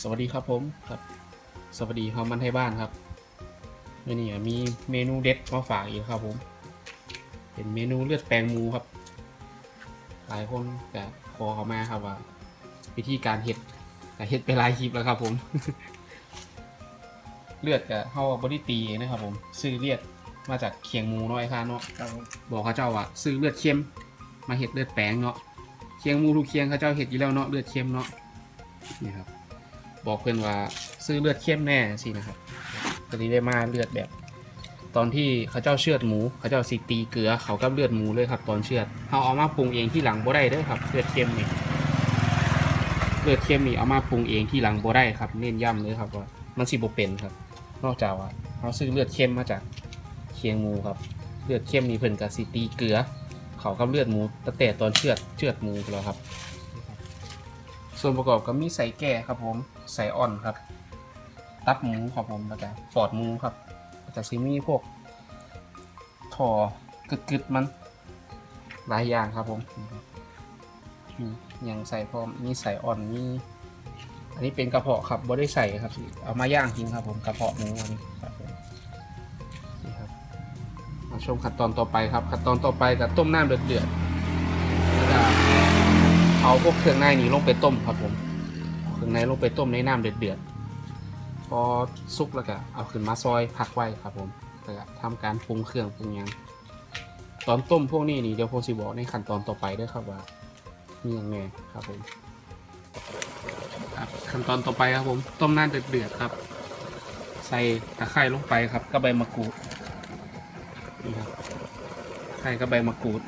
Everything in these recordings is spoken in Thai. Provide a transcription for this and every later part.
สวัสดีครับผมครับ สวัสดีครับมันไทยบ้านครับวันนี้มีเมนูเด็ดมาฝากอีกครับผม เป็นเมนูเลือดแปลงหมูครับ หลายคนจะขอเขามาครับว่า วิธีการเห็ดแต่เห็ดไปหลายคลิปแล้วครับ ผม เลือดกับเข้าบริตีเองนะครับ ผม ซื้อเลือดมาจากเคียงหมูน้อยค่ะเนาะครับผมบอกเขาเจ้าว่าซื้อเลือดเค็มมาเห็ดเลือดแปลงเนาะเคียงหมูทุกเคียงเขาเจ้าเห็ดอยู่แล้วเนาะเลือดเค็มเนาะนี่ครับ บอกเพื่อนว่าซื้อเลือดเข้มแน่สินะครับตอนนี้ได้มาเลือดแบบ ตอนที่เขาเจ้าเชือดหมู เขาเจ้าสิตีเกลือเขากับเลือดหมูเลยครับ ตอนเชือดเขาเอามาปรุงเองที่หลังบ่ได้เด้อครับ เลือดเข้มนี่เลือดเข้มนี่เอามาปรุงเองที่หลังบ่ได้ครับเน้นย้ำเลยครับว่ามันสิบ่เป็นครับ นอกจากว่าเขาซื้อเลือดเข้มมาจากเคียงหมูครับ เลือดเข้มนี่เพิ่นกับสิตีเกลือ เขากับเลือดหมูตั้งแต่ตอนเชือดเชือดหมูแล้วครับ ส่วนประกอบก็มีใส่แก่ครับผมใส่อ่อนครับ ตับหมูครับผมแล้วก็ปอดหมูครับแล้วก็ซิมีพวกถ่อกึดกึดมันหลายอย่างครับผมมีอย่างใส่พร้อมมีใส่อ่อนมีอันนี้เป็นกระเพาะครับบ่ได้ใส่ครับ เอามาย่างกินครับผมกระเพาะหมูอันนี้ครับผมนี่ครับมาชมขั้นตอนต่อไปครับขั้นตอนต่อไปกับต้มน้ำเดือดเดือดๆแล้วก็ เอาพวกเครื่องในนี้ลงไปต้มครับผม เครื่องในลงไปต้มในน้ำเดือดๆ พอสุกแล้วก็เอาขึ้นมาซอยพักไว้ครับผมแล้วก็ทำการปรุงเครื่องปรุงยังตอนต้มพวกนี้นี่เดี๋ยวผมสิบอกในขั้นตอนต่อไปด้วยครับว่ามีอย่างไงครับผมครับขั้นตอนต่อไปครับผมต้มน้ำเดือดๆครับ ใส่ตะไคร้ลงไปครับก็ใบมะกรูดนี่ครับไคร้ก็ใบมะกรูด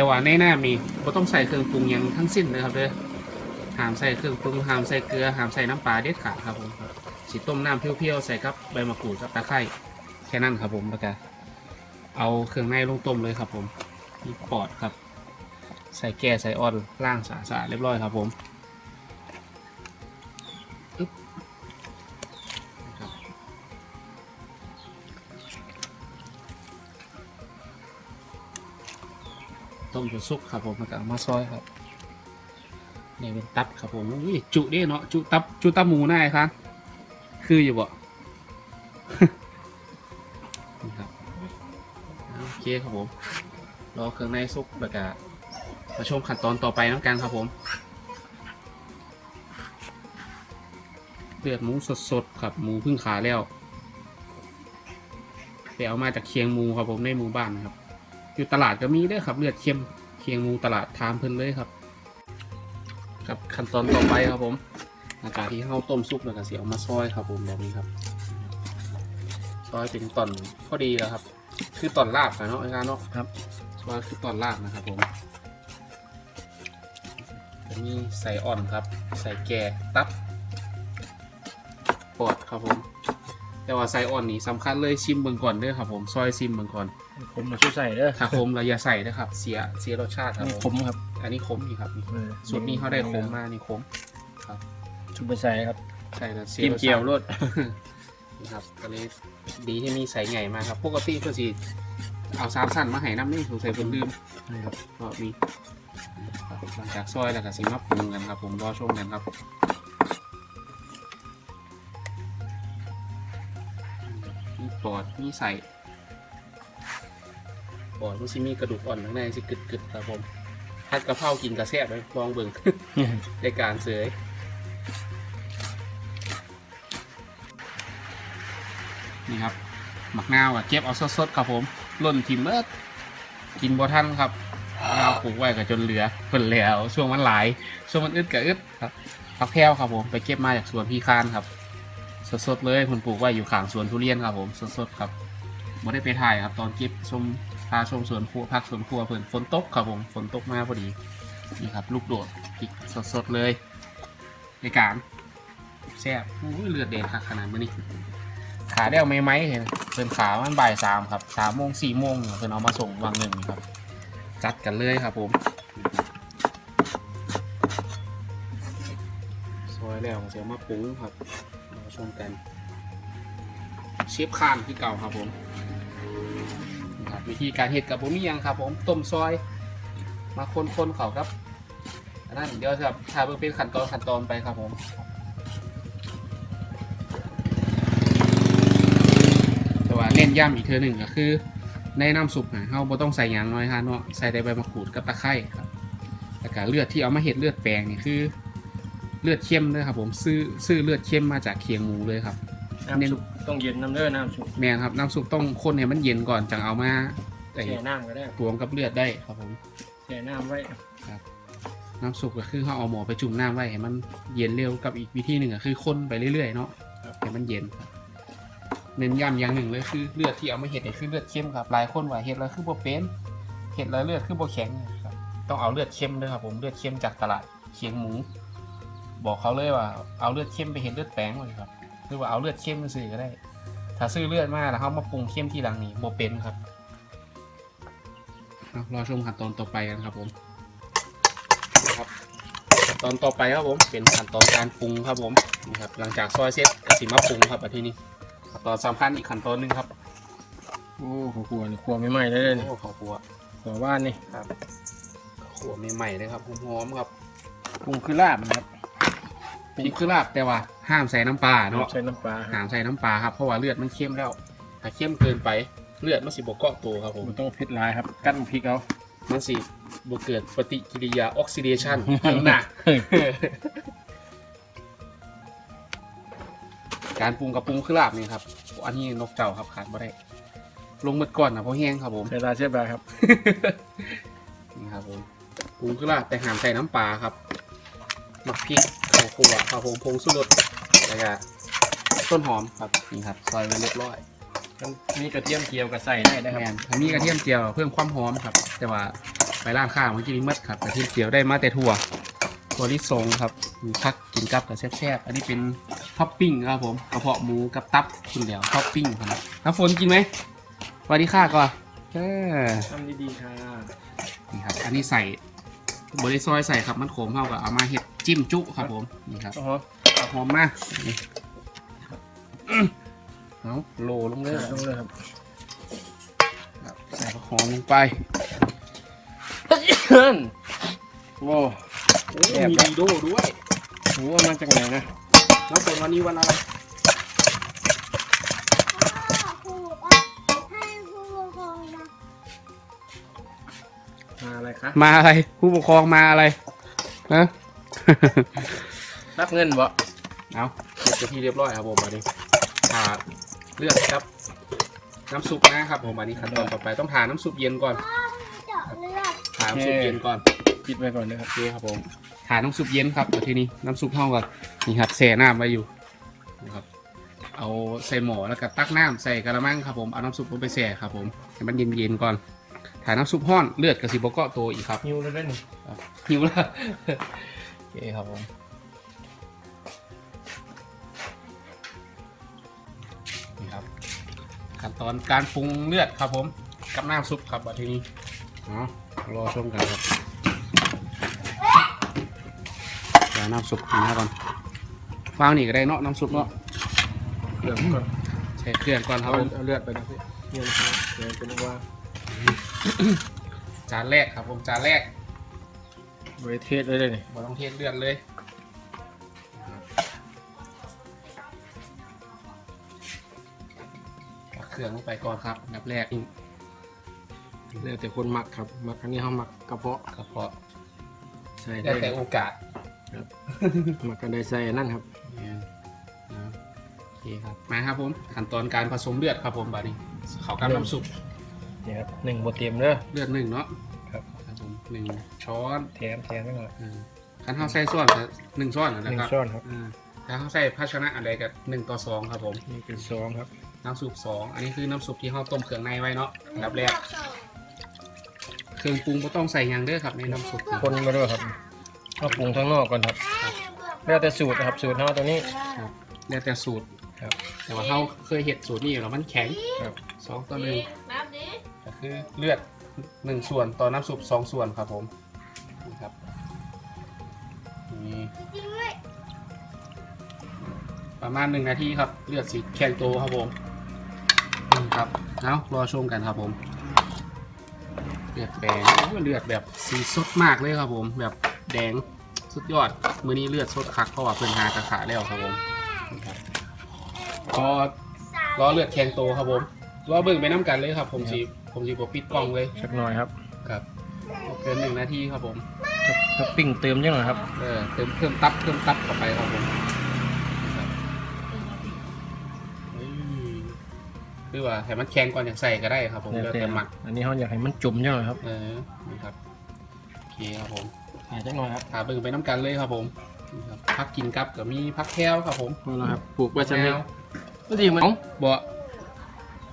แต่ว่าในหน้ามีก็ต้องใส่เครื่องปรุงอย่างทั้งสิ้นเลยครับเด้อห้ามใส่เครื่องปรุงห้ามใส่เกลือห้ามใส่น้ำปลาเด็ดขาดครับผมสีต้มน้ำเพียวๆใส่กับใบมะกรูดกับตะไคร้แค่นั้นครับผมแล้วก็เอาเครื่องในลงต้มเลยครับผมมีปอดครับ ใส่แก่ใส่อ่อนล่างสาเรียบร้อยครับผม ต้มจนสุกครับผมแล้วก็เอามาซอยครับนี่เป็นตับครับผมอุ้ยจุเด้เนาะจุตับจุตับหมูน้าครับคืออยู่บ่นี่ครับโอเคครับผมรอเครื่องในสุกแล้วก็มาชมขั้นตอนต่อไปน้ำกันครับผมเลือดหมูสดๆครับหมูพิ่งขาแล้วไปเอามาจากเคียงหมูครับผมในหมู่บ้านนะครับ อยู่ตลาดก็มีเด้วยครับ เลือดเค็มเคียงหมูตลาดทามเพิ่นเลยครับ ครับขั้นตอนต่อไปครับผมหลังจากที่เข้าต้มซุปแล้วก็เสียเอามาซอยครับ ผมแบบนี้ครับ ซอยเป็นตอนพอดีแล้วครับ คือตอนลาบนะเนาะไอ้การเนาะครับซอยคือตอนลาบนะครับ ผมจะมีใส่อ่อนครับ ใส่แก่ตับปอดครับผม แต่ว่าใส่อ่อนนี่สำคัญเลยชิมเบิ่งก่อนเด้อครับผมซอยชิมเบิ่งก่อนผมมาช่วยใส่เด้อถ้าขมเราอย่าใส่นะครับ เสียเสียรสชาติครับนี่ผผมมครับอันนี้ขมอีกครับนี่เออสูตรนี้เขาได้ขมมากนี่ขมชุบไปใส่ครับใช่แล้วเสียกินรสชาติเกี๊ยวรสนะครับก็เลยดีที่มีใส่ใหญ่มาครับ ปกติเพื่อสิเอาสามสั้นมาให้น้ำนี่สงสัยเพิ่นลืมนะครับก็มีครับหลังจากซอยแล้วก็สิมาปรุงกันครับ ผมรอช่วงนั้นครับ ปอดมีใส่ปอดมันสิมีกระดูกอ่อนข้างในสิกึดๆครับผมผัดกะเพรากินกระแซบเลยลองเบิ่งในการเสยนี่ครับหมักนาวอะเก็บเอาสดๆครับผมล่นทิมเบิดกินบ่ทันครับนาวปลูกไว้ก็จนเหลือเพิ่นแล้ว ช่วงมันหลาย ช่วงมันอึดก็อึดครับผักแพรวครับผมไปเก็บมาจากสวนพี่คานครับ สดๆเลยเพิ่นปลูกไว้อยู่ข้างสวนทุเรียนครับผมสดๆครับบ่ได้ไปถ่ายครับ ตอนก็บชมพาชมสวนครัวพักสวนครัวเพิ่อนฝนตกครับผมฝนตกมาพอดีนี่ครับ ลูกโดดพริกสดๆเลย ในการแซ่บอุ้เลือดเด่นครับขนาดนี้นี่ขาได้เอาไหมไหมเห็นเพิ่นขามันบ่ายสามครับสามโมงสี่โมงเพิ่อนเอามาส่งวังหนึ่งครับ จัดกันเลยครับผมซอยแล้วเสียมาปรุงครับ ชมกัน เชฟคานคือเก่าครับผมครับวิธีการเห็ดกับผมมีหยังครับ ผมต้มซอย มาคนๆเขาครับอันนั้นเดี๋ยวจะพาเพื่อเป็นขั้นตอนขั้นตอนไปครับผมแต่ว่าเน้นย้ำอีกเทอหนึ่งก็คือ ในน้ำซุปนะเราบ่ต้องใส่ยางน้อยฮะเนาะใส่ได้ใบมะกรูดกับตะไคร้ครับแล้วก็เลือดที่เอามาเห็ดเลือดแปลงนี่คือ เลือดเข้มเลยครับ ผมซื้อซื้อเลือดเข้มมาจากเคียงหมูเลยครับ น้ำซุปต้องเย็นน้ำเด้อน้ำซุปแม่นครับน้ำซุปต้องคนให้มันเย็นก่อนจังเอามาใส่แช่น้ำก็ได้ตวงกับเลือดได้ครับผมแช่น้ำไว้น้ำซุปก็คือเขาเอาหมอไปจุ่มน้ำไว้ให้มันเย็นเร็วกับอีกวิธีหนึ่งก็คือคนไปเรื่อยๆเนาะให้มันเย็นครับเน้นย้ำอย่างหนึ่งเลยคือเลือดที่เอามาเห็ดเนี่ยคือเลือดเข้มครับหลายคนว่าเห็ดแล้วคือบ่เป็นเห็ดแล้วเลือดคือบ่แข็งครับต้องเอาเลือดเข้มด้วยครับผมเลือดเข้มจากตลาดเคียงหมู บอกเขาเลยว่าเอาเลือดเข้มไปเห็ดเลือดแปลงเลยครับหรือว่าเอาเลือดเข้มมาซื้อก็ได้ ถ้าซื้อเลือดมาแล้วเขามาปรุงเข้มที่หลังนี้บ่เป็นครับเอารอชมขั้นตอนต่อไปกันครับผมนะครับขั้นตอนต่อไปครับผมเป็นขั้นตอนการปรุงครับผมนี่ครับหลังจากซอยเสร็จก็สิมาปรุงครับอันที่นี้ขั้นตอนสำคัญอีกขั้นตอนหนึงครับโอ้ขครัวนี่ครัวไม่ไหม้ได้เลยนี่โอ้ข้าวคั่วขอบ้านนี่ครับขัวใหม่ๆเลยครับหอมๆครับปรุงคือลาบนะครับ พริกคือลาบแต่ว่าห้ามใส่น้ำปลาเนาะใช้น้ำปลาคห้ารับมใส่น้ำปลาครับเพราะว่าเลือดมันเข้มแล้ว ถ้าเข้มเกินไปเลือดมันสิบกเกาะตัวครับผมมันต้องเผ็ดร้ายครับ กั้นพริกเอามันสิบเกิดปฏิกิริยาออกซิเดชันข้างหน้าการปรุงกับปรุงคือลาบนี่ครับ อันนี้นกเจ้าครับขาดไม่ได้ ลงมืดก่อนนะเพราะแห้งครับผมใช้ลาเชฟบาครับ นี่ครับผมปรุงคือลาบแต่หามใส่น้ำปลาครับ หมักพริกข้าวคั่วข้าวผงผงสุรสแล้วก็ต้นหอมครับนี่ครับซอยไว้เรียบร้อยมันมีกระเทียมเจียวกับใส่ได้นะคแมรับนอันนี้กระเทียมเจียวเพิ่มความหอมครับ แต่ว่าไปร้านข้าวเมื่อกี้นี้มัดครับกระเทียมเจียวได้มาแต่ถั่วถั่วลิสงครับมีพักกินกับกับแซ่บๆอันนี้เป็นท็อปปิ้งครับผมกระเพาะหมูกับตับคุณเดียวท็อปปิ้งครับน้ำฝนกินไหมสวัสดีค่ะก่อนเออทำดีๆค่ะนี่ครับ อันนี้ใส่บริซอยใส่ครับมันโขมเท่ากับเอามาเห็ด จิ้มจุครับผมนี่ครับโอ้โหเอาหอมมากนี่อื้อเอาโลลงเลยลงเลยครับครับใส่ผักหอมลงไปโว้โอ้แซ่บมีครับดีโดด้วยโหเอามาจากไหนนะน้องฝนวันนี้วันอะไรผูกอะให้ผู้ปกครองมามาอะไรคะมาอะไรผู้ปกครองมาอะไรฮะ รับเงินบ่เอาเสร็จเป็นที่เรียบร้อยครับผมอันนี้ทาเลือดครับ น้ำซุปนะครับผมอันนี้ขั้นตอนต่อไปต้องทาน้ำซุปเย็นก่อนเจาะเลือดทาน้ำซุปเย็นก่อนปิดไว้ก่อนเลยครับโอเคครับผมทาน้ำซุปเย็นครับแล้วทีนี้น้ำซุปเท่ากับนี่ครับแช่น้ำไว้อยู่นะครับเอาใส่หม้อแล้วก็ตักน้ำใส่กระมังครับผมเอาน้ำซุปลงไปแช่ครับผมให้มันเย็นๆก่อนถ่ายน้ำซุปห้อนเลือดกระสิบเกาะตัวอีกครับหิวเลยได้หนึ่งหิวแล้วโอ เคครับผมนี่ครับขั้นตอนการปรุงเลือดครับผม กับน้ำซุปครับบัดทีนี้อ๋อรอชมกันครับเดี๋ยวน้ำซุปนี่นะก่อนวางนี่ก็ได้เนาะน้ำซุปเนาะเดือดก่อนใส่เครื่องก่อนครับผมเอาเลือดไปนะพี่เลือดครับเดี๋ยวเป็นว่าจานแรกครับผมจานแรก บริเทศเลยเลยนี่บ่ต้องเทเลือดเลยตักเครื่องลงไปก่อนครับอันดับแรกเลือดแต่คนหมักครับหมักอันนี้เขาหมักกระเพาะกระเพาะใส่ได้ได้แต่โอกาสหมักกันได้ใส่นั่นครับ เนี่ยนะโอเคครับมาครับผมขั้นตอนการผสมเลือดครับผมบาดนี้ เขากับน้ำซุป นี่ครับหนึ่งบทเตรียมเด้อเลือดหนึ่งเนาะครับครับผม หนึ่งช้อนแถมแถมไปหน่อยอ่าคันข้าวใส่ส่วนก็หนึ่งช้อนหนะนึ่งครับช้อนครับอ่าถ้าข้าวใส่ภาชนะอะไรก็หนึ่งต่อสองครับผมนี่เป็นซองครับ น้ำซุปสองอันนี้คือน้ำซุปที่เราต้มเครื่องในไว้เนาะอันดับแรกเครื่องปรุงก็ต้องใส่หยังเด้อครับในน้ำซุปนี่คนมาด้วยครับเอาปรุงทั้างนอกก่อนครับแล้วแต่สูตรนะครับสูตรเขาตัวนี้ครับแล้วแต่สูตรครับแต่ว่าเราเคยเห็ดสูตรนี้อยู่แล้วมันแข็งครับสองต่อหนึ่งน้ำนี้ก็คือเลือด หนึ่งส่วนต่อน้ำซุปสองส่วนครับผมนี่ครับนี่ประมาณหนึ่งนาทีครับเลือดสีแข็งโตครับผมนี่ครับเอารอชมกันครับผมเลือดแดงโอ้ยเลือดแบบสีสดมากเลยครับผมแบบแดงสุดยอดมือนี้เลือดสดคักเพราะว่าเพิ่นหากระขาแล้วครับผมนี่ครับพอรอเลือดแข็งโตครับผม รอเบิ่งไปน้ำกันเลยครับ ผมสีผมสีบปิดกล้องเลยสักหน่อยครับครับเกินหนึ่งนาทีครับผมท็อปปิ้งเติมยังหน่อยครับเออเติมเพิ่มตับเพิ่มตับเข้าไปครับผมครับอืมคือว่าให้มันแข็งก่อนอย่างใส่ก็ได้ครับผมแล้วแต่หมัก อันนี้เขาอยากให้มันจุ่มยังหน่อยครับ เออนี่ครับโอเคครับผมถ่ายจักหน่อยครับหาเบิ่งไปน้ำกันเลยครับผมนี่ครับพักกินกับกับมีพักแค้วครับผมนี่นะครับปลูกไว้ชแนนิดวก็ดีมันเอ้าบ่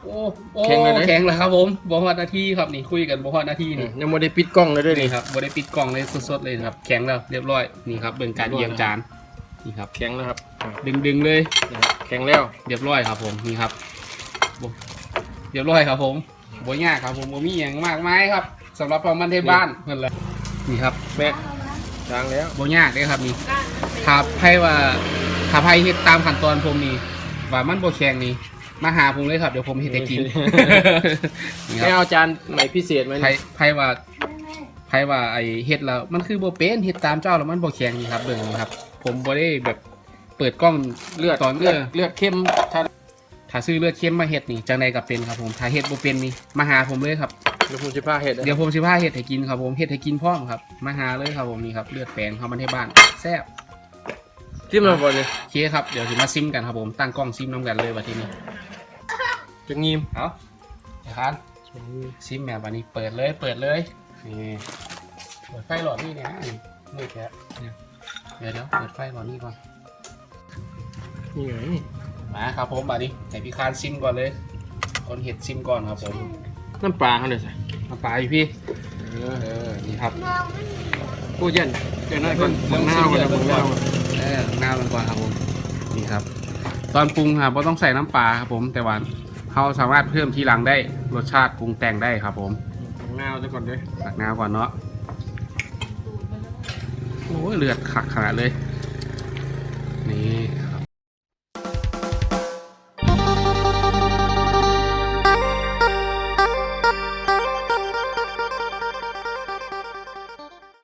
โอ้โอ้แข็งเลยนะ แข็งแล้วครับผมบ่ฮอดนาทีครับนี่คุยกันบ่ฮอดนาทีนี่ยังไม่ได้ปิดกล้องเลยด้วยดินี่ครับบ่ได้ปิดกล่องเลยสดๆเลยครับแข็งแล้วเรียบร้อยนี่ครับเบิ่งการเอียงจานนี่ครับแข็งแล้วครับดึงดึงๆเลยนี่ครับแข็งแล้วเรียบร้อยครับผมนี่ครับบ่เรียบร้อยครับผมบ่ยากครับผมบ่มีหยังมากมายครับสำหรับพอมันที่บ้านเพิ่นละนี่ครับแม่จางแล้วบ่ยากเลยครับนี่ถ้าไผว่าถ้าไผเฮ็ดตามขั้นตอนผมนี่ว่ามันบ่แข็งนี่ มาหาผมเลยครับ เดี๋ยวผมเฮ็ดให้กินนี่คไม่รับเอาจานใหม่พิเศษไหมไผไผว่าไผว่าไอ้เฮ็ดแล้วมันคือบ่เป็นเฮ็ดตามเจ้าแล้วมันบ่แข็งนี่ครับ เบิ่งนี่ครับ ผมบ่ได้แบบเปิดกล้องเลือดตอนเลือดเออเลือดเข้มถ้าถ้าซื้อเลือดเข้มมาเฮ็ดนี่จังใดก็เป็นครับผมถ้าเฮ็ดบ่เป็นนี่มาหาผมเลยครับเดี๋ยวผมจะพาเห็ดเดี๋ยวผมสิพาเฮ็ดให้กินครับผมเฮ็ดให้กินพร้อมครับ มาหาเลยครับผมนี่ครับ เลือดแปลงเข้ามาที่บ้านแซ่บจิ้มเราก่อนเลยโอเคครับเดี๋ยวสิมาซิมกันครับผมตั้งกล้องซิมน้ำกันเลยวันที่นี้ จะงีมเอาเดี๋ยวครับซิมแมววันนี้เปิดเลยเปิดเลยนี่เปิดไฟหลอดนี่เนี่ยนี่มืดแล้วเนี่ยเดี๋ยวเดี๋ยวเปิดไฟหลอดนี่ก่อนนี่ไงมาครับผมมาดิให้พี่คานซิมก่อนเลย คนเห็ดซิมก่อนครับผมน้ำปลาเขาเลยสิมาปลาอยู่พี่เออเออนี่ครับมองไม่เห็นกูเย็นเดี๋ยวน้อยก่อนเบิ่งหน้าก่อนนะเบิ่งหน้าก่อนเออหน้ามันก่อนครับผมนี่ครับ ตอนปรุงครับเราต้องใส่น้ำปลาครับผมแต่ว่า เขาสามารถเพิ่มทีหลังได้รสชาติปรุงแต่งได้ครับ ผมเบิ่งหน้าซะก่อนเด้อตักน้ำก่อนเนาะโอ้ยเลือดขักขนาดเลย นี่ค